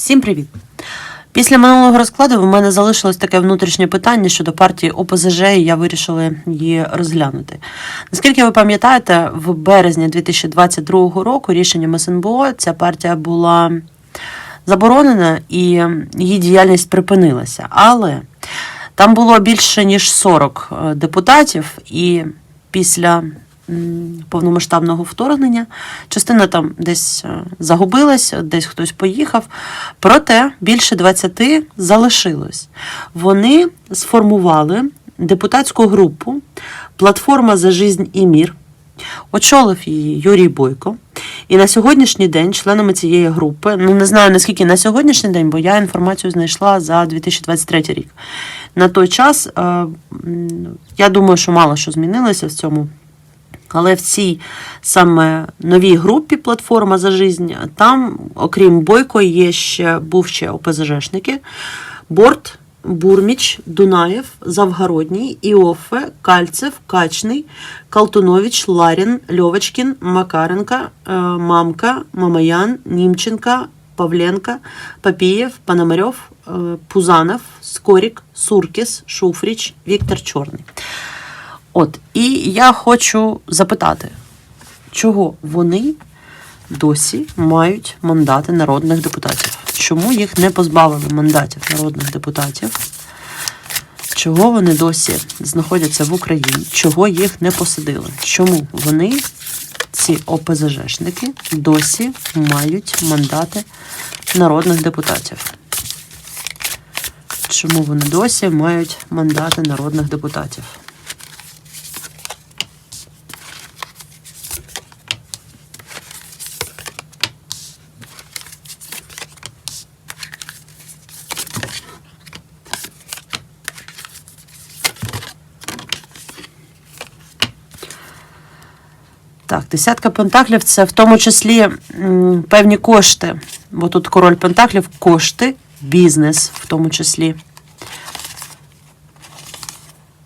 Всім привіт! Після минулого розкладу в мене залишилось таке внутрішнє питання щодо партії ОПЗЖ, і я вирішила її розглянути. Наскільки ви пам'ятаєте, в березні 2022 року рішенням СНБО ця партія була заборонена і її діяльність припинилася. Але там було більше ніж 40 е, депутатів, і після повномасштабного вторгнення частина там десь е, загубилась, десь хтось поїхав. Проте більше 20 залишилось. Вони сформували депутатську групу Платформа за жизнь і мір. Очолив її Юрій Бойко. І на сьогоднішній день членами цієї групи, ну не знаю наскільки на сьогоднішній день, бо я інформацію знайшла за 2023 рік. На той час е, я думаю, що мало що змінилося в цьому. Але в цій саме новій групі платформа за жизнь, там, окрім Бойко, є ще був ще ОПЗЖшники, Борт, Бурміч, Дунаєв, Завгородній, Іофе, Кальцев, Качний, Калтунович, Ларін, Льовочкін, Макаренка, е, Мамка, Мамаян, Німченка, Павленка, Папієв, Пономарьов, е, Пузанов, Скорік, Суркіс, Шуфріч, Віктор Чорний. От, і я хочу запитати, чого вони досі мають мандати народних депутатів? Чому їх не позбавили мандатів народних депутатів? Чого вони досі знаходяться в Україні? Чого їх не посадили? Чому вони, ці ОПЗЖшники, досі мають мандати народних депутатів? Чому вони досі мають мандати народних депутатів? Десятка пентаклів це в тому числі певні кошти. Бо тут король пентаклів кошти, бізнес в тому числі.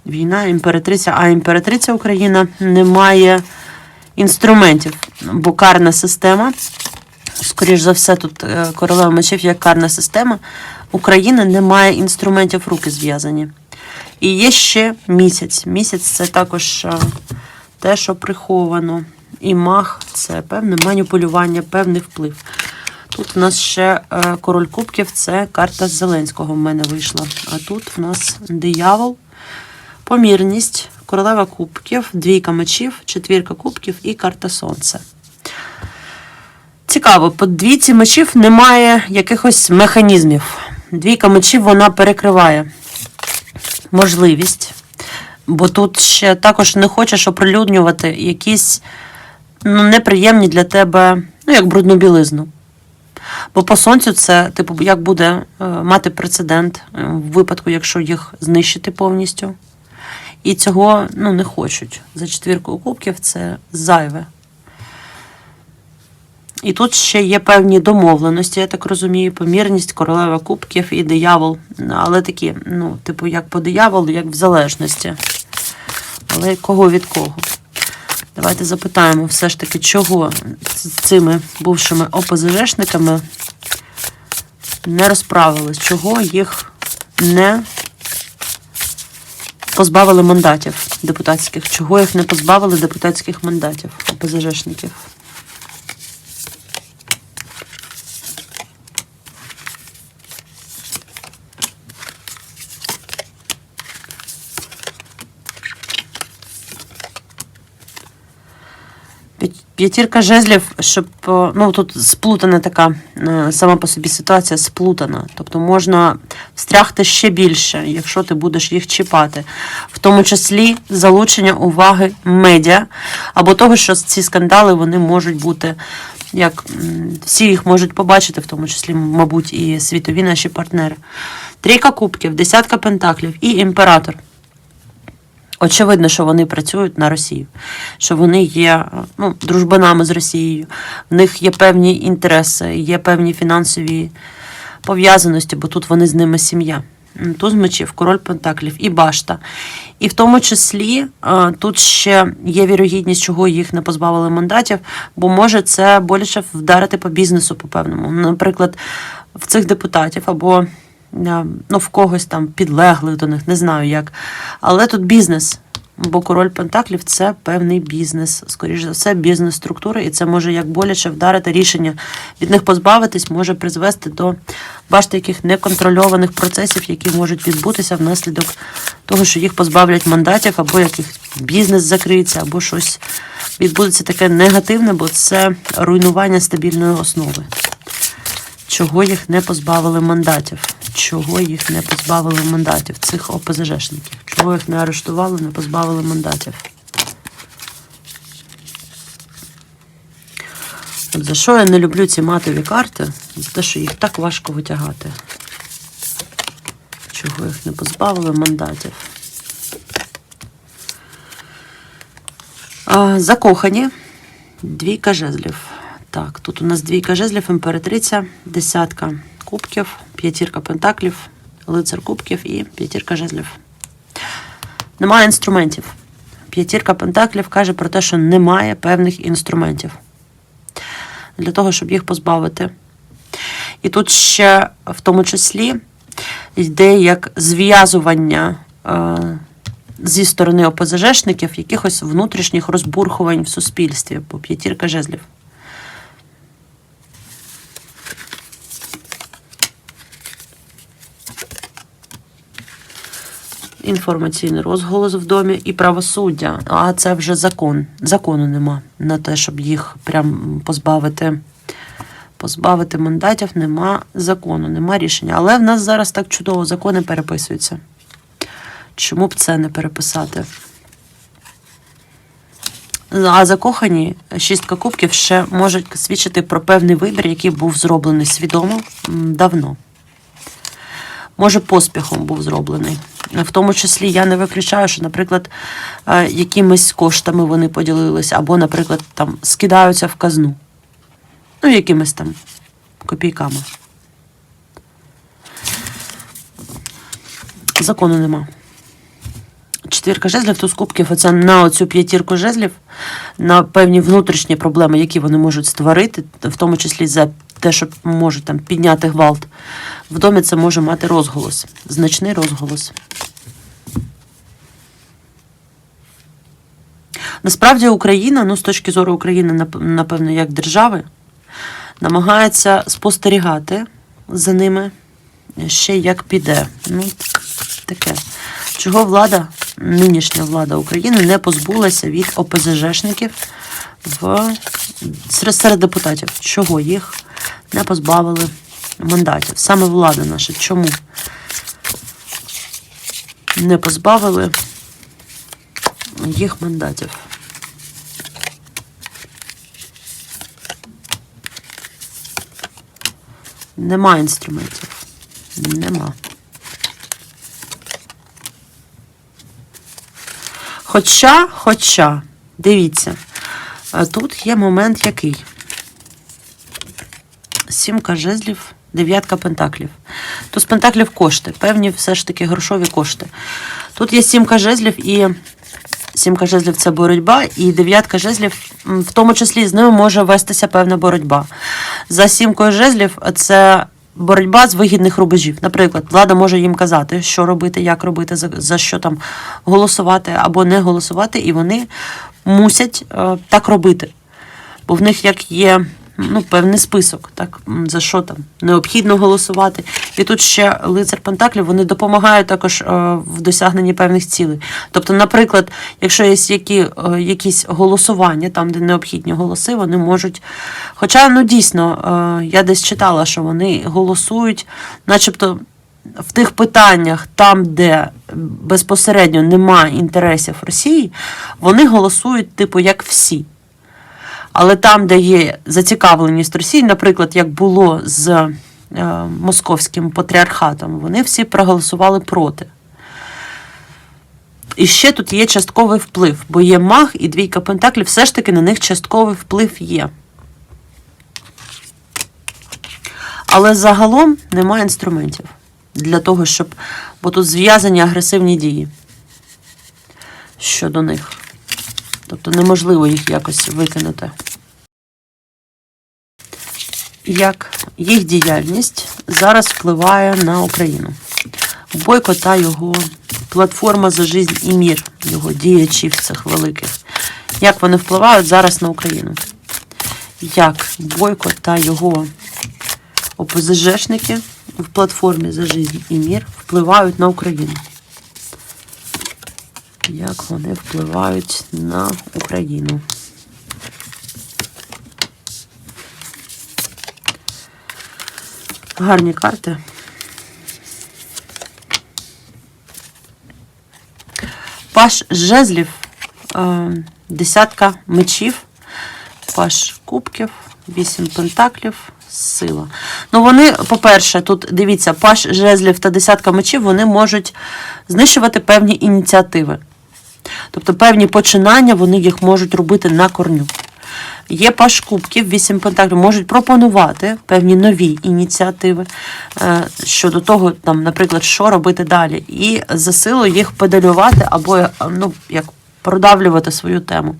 Війна, імператриця, а імператриця Україна не має інструментів, бо карна система. Скоріш за все, тут е, королева мечів як карна система. Україна не має інструментів, руки зв'язані. І є ще місяць. Місяць це також е, те, що приховано. І мах це певне маніпулювання, певний вплив. Тут в нас ще е, король кубків, це карта Зеленського в мене вийшла. А тут в нас диявол, помірність, королева кубків, двійка мечів, четвірка кубків і карта сонця. Цікаво, по двійці мечів немає якихось механізмів. Двійка мечів вона перекриває можливість, бо тут ще також не хочеш оприлюднювати якісь неприємні для тебе, ну, як брудну білизну. Бо по сонцю це, типу, як буде е, мати прецедент е, в випадку, якщо їх знищити повністю. І цього ну, не хочуть. За четвіркою кубків це зайве. І тут ще є певні домовленості, я так розумію, помірність, королева кубків і диявол. Але такі, ну, типу, як по дияволу, як в залежності. Але кого від кого? Давайте запитаємо все ж таки, чого з цими бувшими ОПЗЖшниками не розправились, чого їх не позбавили мандатів депутатських, чого їх не позбавили депутатських мандатів ОПЗЖшників. П'ятірка жезлів, щоб е, ну тут сплутана така е, сама по собі ситуація сплутана. Тобто можна встрягти ще більше, якщо ти будеш їх чіпати, в тому числі залучення уваги медіа, або того, що ці скандали вони можуть бути. Як всі їх можуть побачити, в тому числі, мабуть, і світові наші партнери. Трійка кубків, десятка пентаклів і імператор. Очевидно, що вони працюють на Росію, що вони є ну, дружбанами з Росією, в них є певні інтереси, є певні фінансові пов'язаності, бо тут вони з ними сім'я. Туз мечів, король пентаклів і башта. І в тому числі е, тут ще є вірогідність, чого їх не позбавили мандатів, бо може це боляче вдарити по бізнесу по певному. Наприклад, в цих депутатів або ну, в когось там підлеглих до них, не знаю як. Але тут бізнес. Бо король Пентаклів це певний бізнес, скоріш за все, бізнес-структура, і це може як боляче вдарити рішення від них позбавитись, може призвести до бачите, яких неконтрольованих процесів, які можуть відбутися внаслідок того, що їх позбавлять мандатів, або яких бізнес закриється, або щось відбудеться таке негативне, бо це руйнування стабільної основи. Чого їх не позбавили мандатів? Чого їх не позбавили мандатів? Цих ОПЗЖшників? Чого їх не арештували, не позбавили мандатів? За що я не люблю ці матові карти? За те, що їх так важко витягати. Чого їх не позбавили мандатів? А, закохані. Двійка жезлів. Так, тут у нас двійка жезлів, імператриця, десятка кубків, п'ятірка пентаклів, лицар кубків і п'ятірка жезлів. Немає інструментів. П'ятірка пентаклів каже про те, що немає певних інструментів для того, щоб їх позбавити. І тут ще в тому числі йде як зв'язування е, зі сторони ОПЗЖшників якихось внутрішніх розбурхувань в суспільстві, бо п'ятірка жезлів. Інформаційний розголос в домі і правосуддя. А це вже закон. Закону нема на те, щоб їх прям позбавити. Позбавити мандатів нема закону, нема рішення. Але в нас зараз так чудово закони переписуються. Чому б це не переписати? А закохані шістка кубків ще можуть свідчити про певний вибір, який був зроблений свідомо давно. Може, поспіхом був зроблений. В тому числі я не виключаю, що, наприклад, е, якимись коштами вони поділилися, або, наприклад, там скидаються в казну. Ну, якимись там копійками. Закону нема. Четвірка жезлів, туз кубків, оце на оцю п'ятірку жезлів, на певні внутрішні проблеми, які вони можуть створити, в тому числі за те, що можуть там підняти гвалт. В домі це може мати розголос, значний розголос. Насправді Україна, ну з точки зору України, напевно, як держави, намагається спостерігати за ними ще як піде. Ну, так- таке. Чого влада, нинішня влада України не позбулася від ОПЗЖшників в серед, серед депутатів? Чого їх не позбавили мандатів? Саме влада наша. Чому не позбавили їх мандатів? Нема інструментів. Нема. Хоча, хоча, дивіться, тут є момент який. Сімка жезлів, дев'ятка пентаклів. Тут з пентаклів кошти, певні все ж таки грошові кошти. Тут є сімка жезлів і сімка жезлів це боротьба, і дев'ятка жезлів, в тому числі з ними може вестися певна боротьба. За сімкою жезлів це боротьба з вигідних рубежів. Наприклад, влада може їм казати, що робити, як робити, за, за що там голосувати або не голосувати, і вони мусять е, так робити. Бо в них як є ну, певний список, так, за що там необхідно голосувати. І тут ще лицар Пентаклів вони допомагають також е, в досягненні певних цілей. Тобто, наприклад, якщо є які, е, якісь голосування, там, де необхідні голоси, вони можуть. Хоча, ну дійсно, е, я десь читала, що вони голосують, начебто. В тих питаннях, там, де безпосередньо немає інтересів Росії, вони голосують, типу, як всі. Але там, де є зацікавленість Росії, наприклад, як було з е, московським патріархатом, вони всі проголосували проти. І ще тут є частковий вплив, бо є маг і двійка пентаклів, все ж таки на них частковий вплив є. Але загалом немає інструментів для того, щоб. Бо тут зв'язані агресивні дії щодо них. Тобто неможливо їх якось викинути. як їх діяльність зараз впливає на Україну. Бойко та його платформа за жизнь і мір, його діячів цих великих. Як вони впливають зараз на Україну? Як Бойко та його ОПЗЖшники в платформі за жизнь і мір впливають на Україну? Як вони впливають на Україну? Гарні карти. Паш жезлів, е, десятка мечів, паш кубків, вісім пентаклів, сила. Ну, вони, по-перше, тут дивіться, паш жезлів та десятка мечів вони можуть знищувати певні ініціативи. Тобто певні починання вони їх можуть робити на корню. Є паш кубків, вісім пентаклів, можуть пропонувати певні нові ініціативи е, щодо того, там, наприклад, що робити далі, і за силу їх педалювати або ну, як продавлювати свою тему.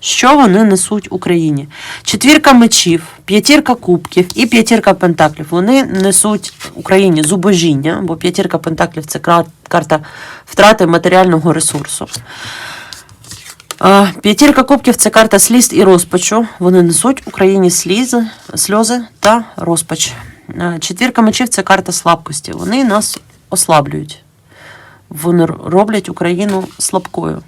Що вони несуть Україні? Четвірка мечів, п'ятірка кубків і п'ятірка пентаклів. Вони несуть Україні зубожіння, бо п'ятірка пентаклів це карта втрати матеріального ресурсу. П'ятірка кубків це карта сліз і розпачу. Вони несуть Україні слізи, сльози та розпач. Четвірка мечів це карта слабкості. Вони нас ослаблюють. Вони роблять Україну слабкою.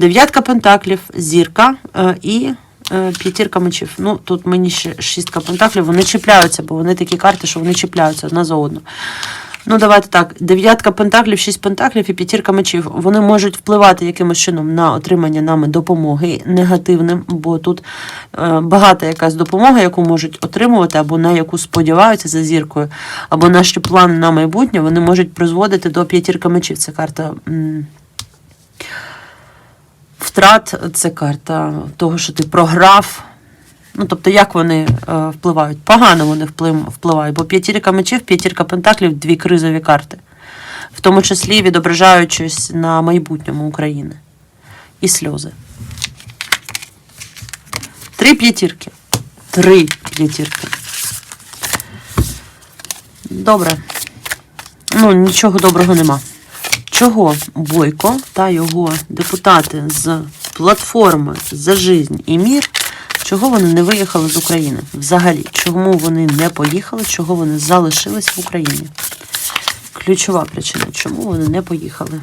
Дев'ятка пентаклів, зірка е, і е, п'ятірка мечів. Ну, тут мені ще шістка пентаклів, вони чіпляються, бо вони такі карти, що вони чіпляються одна за одну. Ну, давайте так. Дев'ятка пентаклів, шість пентаклів і п'ятірка мечів. Вони можуть впливати якимось чином на отримання нами допомоги негативним, бо тут е, багата якась допомога, яку можуть отримувати, або на яку сподіваються за зіркою, або наші плани на майбутнє, вони можуть призводити до п'ятірка мечів. Це карта. Втрат це карта того, що ти програв. Ну, тобто, як вони е, впливають? Погано вони впливають, бо п'ятірка мечів, п'ятірка пентаклів дві кризові карти, в тому числі відображаючись на майбутньому України. І сльози. Три п'ятірки. Три п'ятірки. Добре. Ну, нічого доброго нема. Чого Бойко та його депутати з платформи за жизнь і мір, чого вони не виїхали з України? Взагалі, чому вони не поїхали, чого вони залишились в Україні? Ключова причина, чому вони не поїхали?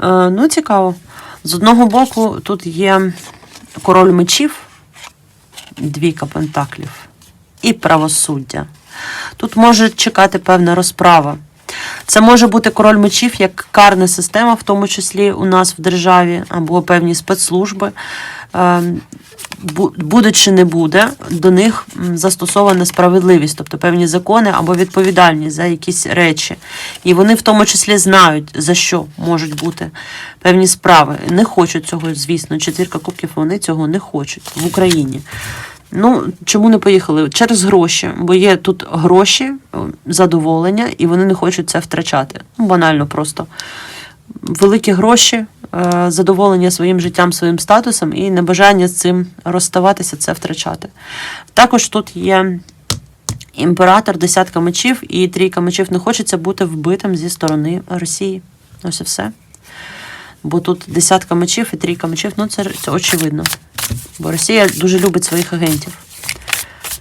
Ну, цікаво. З одного боку, тут є король мечів, двійка пентаклів і правосуддя. Тут може чекати певна розправа. Це може бути король мечів як карна система, в тому числі у нас в державі, або певні спецслужби. Е, Буде чи не буде, до них застосована справедливість, тобто певні закони або відповідальність за якісь речі. І вони в тому числі знають, за що можуть бути певні справи. Не хочуть цього, звісно. Четвірка кубків вони цього не хочуть в Україні. Ну, чому не поїхали? Через гроші, бо є тут гроші, задоволення, і вони не хочуть це втрачати. Ну, банально просто. Великі гроші, е, задоволення своїм життям, своїм статусом і небажання з цим розставатися, це втрачати. Також тут є імператор, десятка мечів і трійка мечів. Не хочеться бути вбитим зі сторони Росії. Ось і все. Бо тут десятка мечів і трійка мечів, ну це, це очевидно. Бо Росія дуже любить своїх агентів.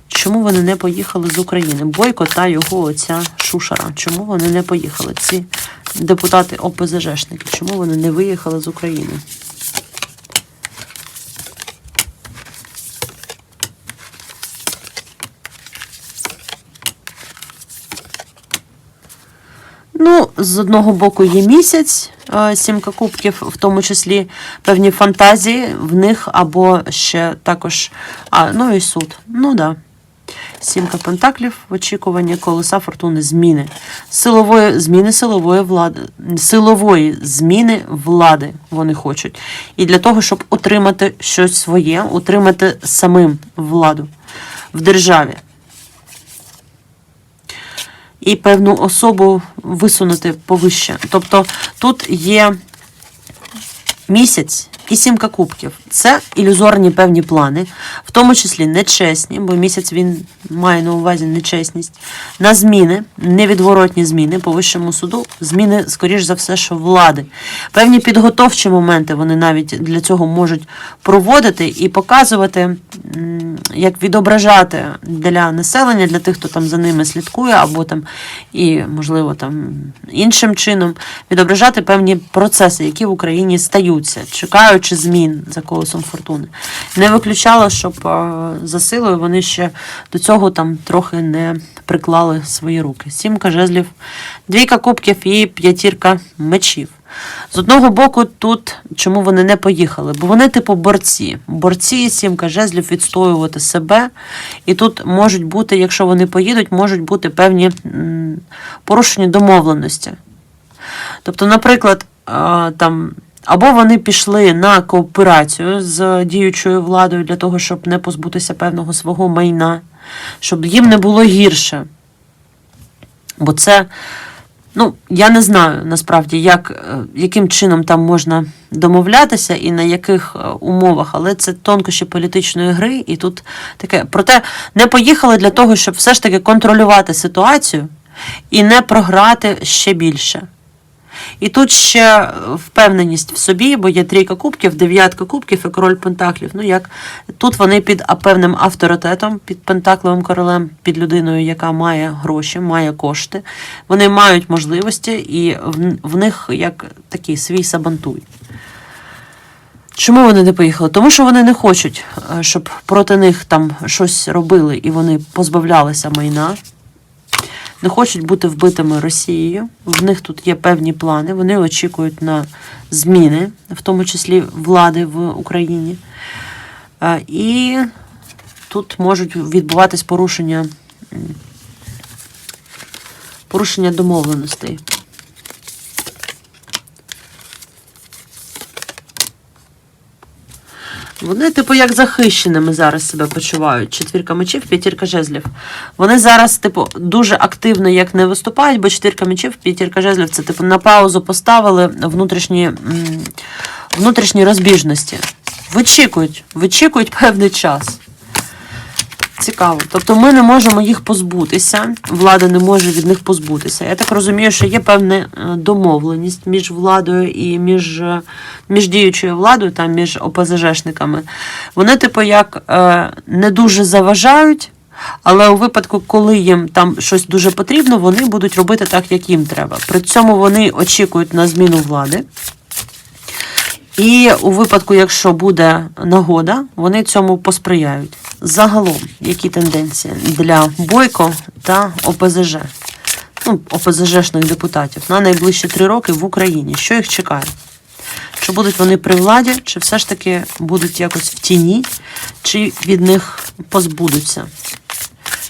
Чому вони не поїхали з України? Бойко та його оця шушара. Чому вони не поїхали? Ці депутати ОПЗЖшники. Чому вони не виїхали з України? Ну, з одного боку є місяць, е, сімка кубків, в тому числі певні фантазії в них, або ще також. А, ну і суд. Ну да. Сімка пентаклів в очікуванні колеса фортуни зміни. Силової зміни силової влади. Силової зміни влади вони хочуть. І для того, щоб отримати щось своє, отримати самим владу в державі. І певну особу висунути повище. Тобто тут є місяць і сімка кубків. Це ілюзорні певні плани, в тому числі нечесні, бо місяць він має на увазі нечесність, на зміни, невідворотні зміни по вищому суду, зміни, скоріш за все, що влади. Певні підготовчі моменти вони навіть для цього можуть проводити і показувати, як відображати для населення, для тих, хто там за ними слідкує, або там і, можливо, там іншим чином відображати певні процеси, які в Україні стаються, чекаючи змін за колесом фортуни. Не виключало, щоб е, за силою вони ще до цього там трохи не приклали свої руки. Сімка жезлів, двійка кубків і п'ятірка мечів. З одного боку, тут чому вони не поїхали? Бо вони, типу, борці. Борці, сімка жезлів відстоювати себе. І тут можуть бути, якщо вони поїдуть, можуть бути певні м, порушені домовленості. Тобто, наприклад, там. Або вони пішли на кооперацію з діючою владою для того, щоб не позбутися певного свого майна, щоб їм не було гірше. Бо це, ну, я не знаю насправді, як, е, яким чином там можна домовлятися і на яких е, умовах, але це тонкощі політичної гри, і тут таке. Проте не поїхали для того, щоб все ж таки контролювати ситуацію і не програти ще більше. І тут ще впевненість в собі, бо є трійка кубків, дев'ятка кубків і король пентаклів. Ну як тут вони під певним авторитетом, під пентакловим королем, під людиною, яка має гроші, має кошти. Вони мають можливості, і в, в них як такий свій сабантуй. Чому вони не поїхали? Тому що вони не хочуть, е, щоб проти них там щось робили і вони позбавлялися майна не хочуть бути вбитими Росією. В них тут є певні плани. Вони очікують на зміни, в тому числі влади в Україні. Е, І тут можуть відбуватись порушення, порушення домовленостей. Вони, типу, як захищеними зараз себе почувають. Четвірка мечів, п'ятірка жезлів. Вони зараз, типу, дуже активно як не виступають, бо четвірка мечів, п'ятірка жезлів це, типу, на паузу поставили внутрішні, внутрішні розбіжності. Вичікують, вичікують певний час. Цікаво. Тобто ми не можемо їх позбутися, влада не може від них позбутися. Я так розумію, що є певна е, домовленість між владою і між, е, між діючою владою та між ОПЗЖшниками. Вони, типу, як е, не дуже заважають, але у випадку, коли їм там щось дуже потрібно, вони будуть робити так, як їм треба. При цьому вони очікують на зміну влади. І у випадку, якщо буде нагода, вони цьому посприяють. Загалом, які тенденції для Бойко та ОПЗЖ, ну, ОПЗЖшних депутатів на найближчі три роки в Україні. Що їх чекає? Чи будуть вони при владі, чи все ж таки будуть якось в тіні, чи від них позбудуться?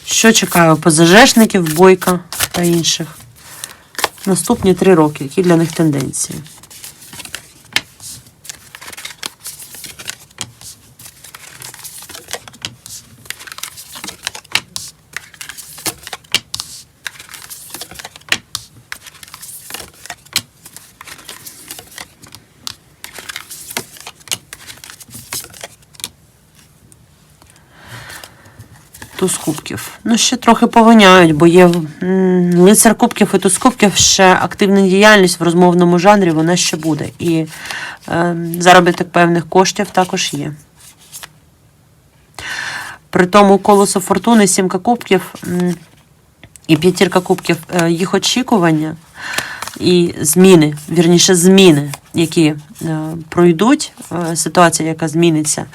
Що чекає ОПЗЖшників, Бойка та інших? Наступні три роки, які для них тенденції? Туз кубків. Ну, ще трохи повиняють, бо є лицар кубків і туз кубків ще активна діяльність в розмовному жанрі, вона ще буде. І е, заробіток певних коштів також є. При тому колесо фортуни, сімка кубків і п'ятірка кубків, е, їх очікування і зміни, вірніше, зміни, які е, пройдуть, е, ситуація, яка зміниться,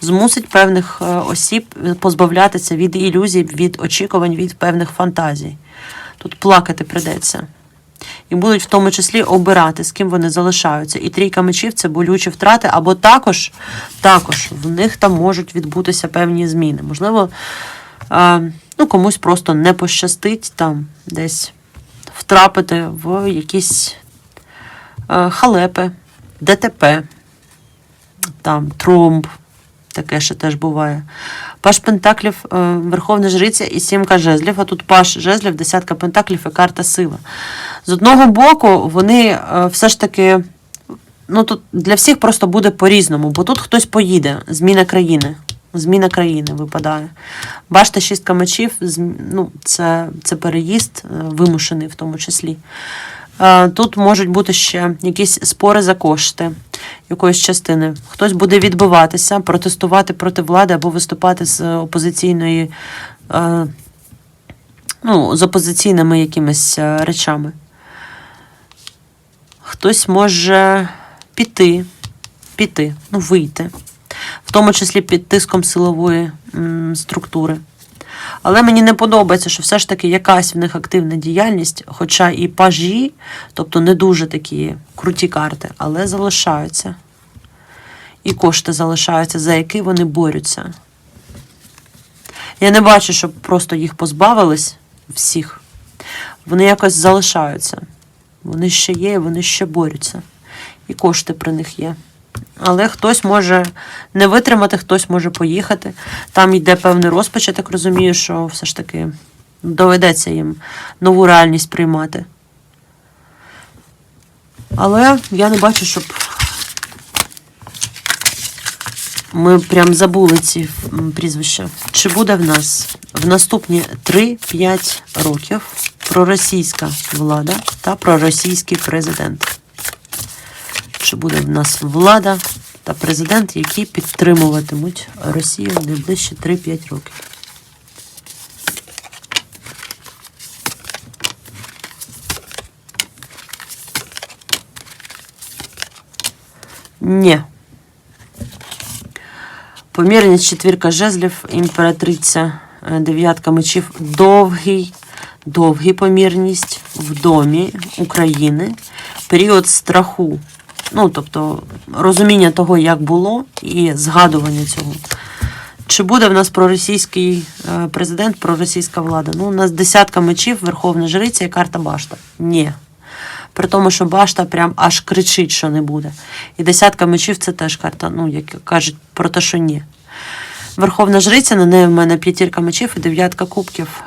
змусить певних е, осіб позбавлятися від ілюзій, від очікувань, від певних фантазій. Тут плакати придеться. І будуть в тому числі обирати, з ким вони залишаються. І трійка мечів це болючі втрати, або також, також в них там можуть відбутися певні зміни. Можливо, ну, комусь просто не пощастить там десь втрапити в якісь е, халепи, ДТП, там тромб, таке ще теж буває. Паш Пентаклів, е, Верховна Жриця і сімка жезлів, а тут Паш жезлів, десятка Пентаклів і карта сила. З одного боку, вони е, все ж таки. Ну тут для всіх просто буде по-різному, бо тут хтось поїде, зміна країни. Зміна країни випадає. Бачите, шістка мечів, ну, це, це переїзд, е, вимушений в тому числі. Е, Тут можуть бути ще якісь спори за кошти якоїсь частини. Хтось буде відбиватися, протестувати проти влади або виступати з опозиційної, е, ну, з опозиційними якимись речами. Хтось може піти, піти, ну, вийти, в тому числі під тиском силової структури. Але мені не подобається, що все ж таки якась в них активна діяльність, хоча і пажі, тобто не дуже такі круті карти, але залишаються. І кошти залишаються, за які вони борються. Я не бачу, щоб просто їх позбавились всіх. Вони якось залишаються. Вони ще є, вони ще борються. І кошти при них є. Але хтось може не витримати, хтось може поїхати. Там йде певний розпач, я так розумію, що все ж таки доведеться їм нову реальність приймати. Але я не бачу, щоб ми прям забули ці прізвища. Чи буде в нас в наступні 3-5 років проросійська влада та проросійський президент? Чи буде в нас влада та президент, які підтримуватимуть Росію в найближчі 3-5 років? Ні. Помірність четвірка жезлів, імператриця, е, дев'ятка мечів, довгий, довгий помірність в домі України, період страху. Ну, тобто розуміння того, як було, і згадування цього. Чи буде в нас проросійський е, президент, проросійська влада? Ну, у нас десятка мечів, Верховна Жриця і карта Башта. Ні. При тому, що башта прям аж кричить, що не буде. І десятка мечів це теж карта, ну, як кажуть, про те, що ні. Верховна жриця, на неї в мене п'ятірка мечів і дев'ятка кубків.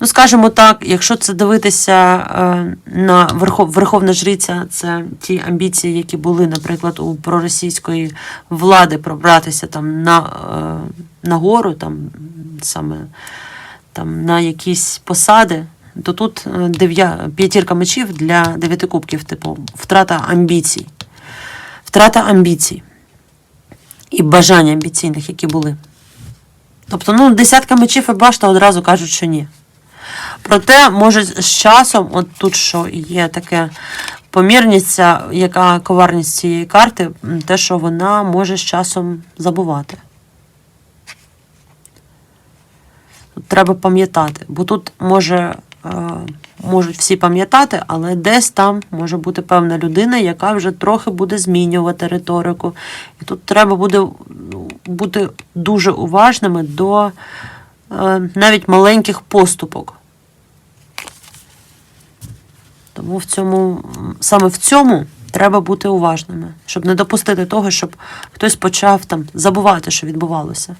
Ну, скажімо так, якщо це дивитися е, на Верхов, Верховна Жриця, це ті амбіції, які були, наприклад, у проросійської влади пробратися там на, е, на гору, там саме там, на якісь посади, то тут е, дев'я, п'ятірка мечів для дев'яти кубків, типу, втрата амбіцій. Втрата амбіцій і бажань амбіційних, які були. Тобто, ну, десятка мечів і башта одразу кажуть, що ні. Проте, може, з часом, от тут що є таке помірність, яка коварність цієї карти, те, що вона може з часом забувати. Тут треба пам'ятати, бо тут може, е, можуть всі пам'ятати, але десь там може бути певна людина, яка вже трохи буде змінювати риторику. І тут треба буде ну, бути дуже уважними до е, навіть маленьких поступок. Тому в цьому, саме в цьому треба бути уважними, щоб не допустити того, щоб хтось почав там забувати, що відбувалося.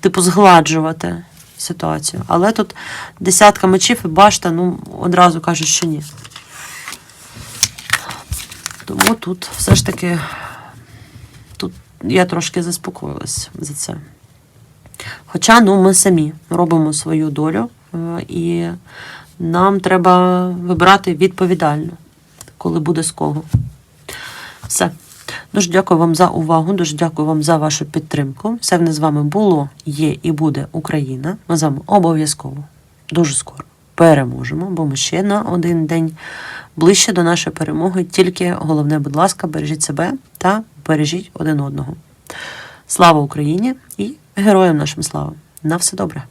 Типу, згладжувати ситуацію. Але тут десятка мечів і башта, ну, одразу кажуть, що ні. Тому тут все ж таки тут я трошки заспокоїлась за це. Хоча ну, ми самі робимо свою долю, е, і нам треба вибирати відповідально, коли буде з кого. Все. Дуже дякую вам за увагу, дуже дякую вам за вашу підтримку. Все в нас з вами було, є і буде Україна. Ми з вами обов'язково дуже скоро переможемо, бо ми ще на один день ближче до нашої перемоги. Тільки головне, будь ласка, бережіть себе та бережіть один одного. Слава Україні і героям нашим слава! На все добре!